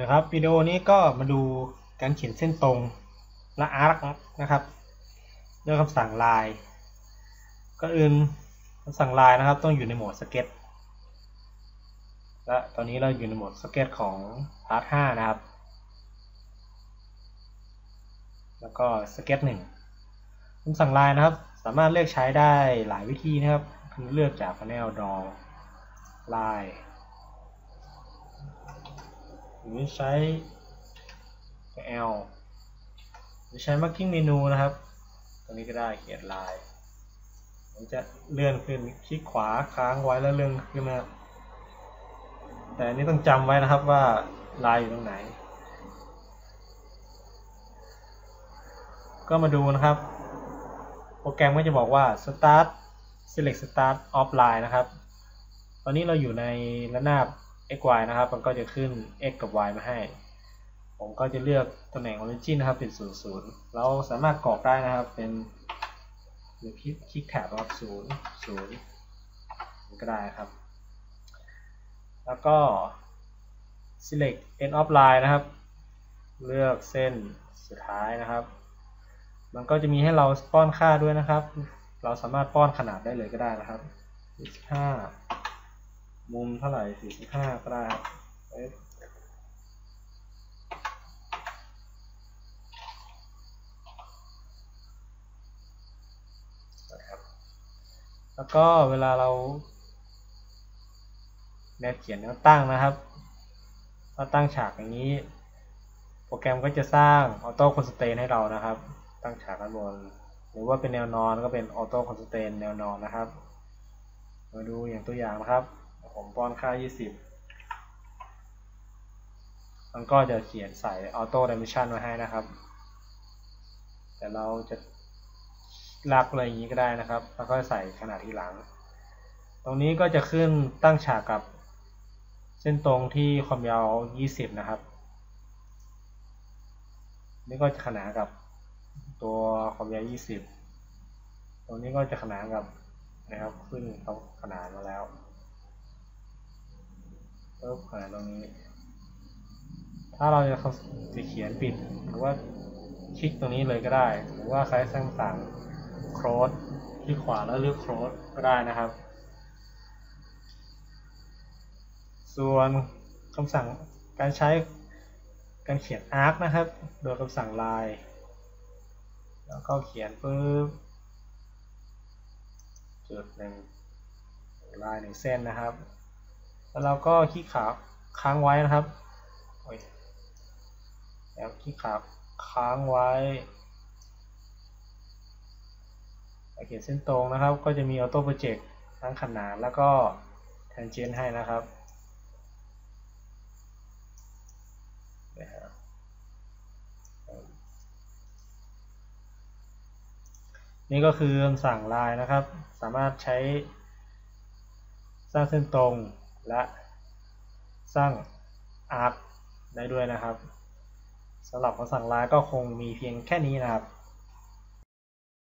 นะครับวิดีโอนี้ก็มาดูการเขียนเส้นตรงและอาร์คนะครับด้วยคำสั่งลายก็อื่นคำสั่งลายนะครับต้องอยู่ในโหมดสเก็ตและตอนนี้เราอยู่ในโหมดสเก็ตของพาร์ท5นะครับ แล้วก็สเก็ต1คำสั่งลายนะครับ สามารถเลือกใช้ได้หลายวิธีนะครับคือเลือกจาก panel draw ลาย หรือใช้ L หรือใช้ marking menu นะครับ ตรงนี้ก็ได้เขียนลายมันจะเลื่อนขึ้นคลิกขวาค้างไว้แล้วเลื่อนขึ้นนะแต่อันนี้ต้องจำไว้นะครับว่าลายอยู่ตรงไหน ก็มาดูนะครับ โปรแกรมก็จะบอกว่า start select start offline นะครับ ตอนนี้เราอยู่ในระนาบ x y นะครับ มันก็จะขึ้น x กับ y มาให้ ผมก็จะเลือกตำแหน่ง origin นะครับเป็น 0 0 เราสามารถกรอกได้นะครับเป็นหรือคลิกคลิกแถบนะครับ0 0 ก็ได้ครับ แล้วก็ select end of line นะครับ เลือกเส้นสุดท้ายนะครับ มันก็จะมีให้เราป้อนค่าด้วยนะครับ เราสามารถป้อนขนาดได้เลยก็ได้นะครับ45 มุมเท่าไหร่45ก็ได้ครับแล้วก็เวลาเราแนวเขียนแนวตั้งนะครับถ้าตั้งฉากอย่างนี้ โปรแกรมก็จะสร้างออโต้คอนสเตนให้เรานะครับ ตั้งฉากด้านบน หรือว่าเป็นแนวนอนก็เป็นออโต้คอนสเตนแนวนอนนะครับ มาดูอย่างตัวอย่างนะครับ ผมป้อนค่า 20 มันก็จะเขียนใส่ออโต้ดิเมนชันมาให้นะครับ แต่เราจะลักอะไรอย่างนี้ก็ได้นะครับ แล้วก็ใส่ขนาดที่หลัง ตรงนี้ก็จะขึ้นตั้งฉากกับเส้นตรงที่ความยาว 20 นะครับ นี่ก็จะขนานกับตัวความยาว 20 ตรงนี้ก็จะขนานกับนะครับ ขึ้นเขาขนานมาแล้ว ปุ๊บขนานตรงนี้ ถ้าเราจะจะเขียนปิด หรือว่าคลิกตรงนี้เลยก็ได้ หรือว่าใช้สั่งสั่งโครสที่ขวาแล้วเลือกโครสก็ได้นะครับ ส่วนคำสั่งการใช้การเขียน arc นะครับ โดยคำสั่ง line แล้วก็เขียนปุ๊บจุดหนึ่งลายหนึ่งเส้นนะครับ แล้วเราก็คลิกขาค้างไว้นะครับแล้วคลิกขาค้างไว้เขียนเส้นตรงนะครับ ก็จะมีออโต้โปรเจกต์ทั้งขนาดแล้วก็แทนเจนให้นะครับนี่ก็คือคำสั่งลายนะครับ สามารถใช้สร้างเส้นตรง และสร้างอาร์ตได้ด้วยนะครับสำหรับคำสั่งลาก็คงมีเพียงแค่นี้นะครับ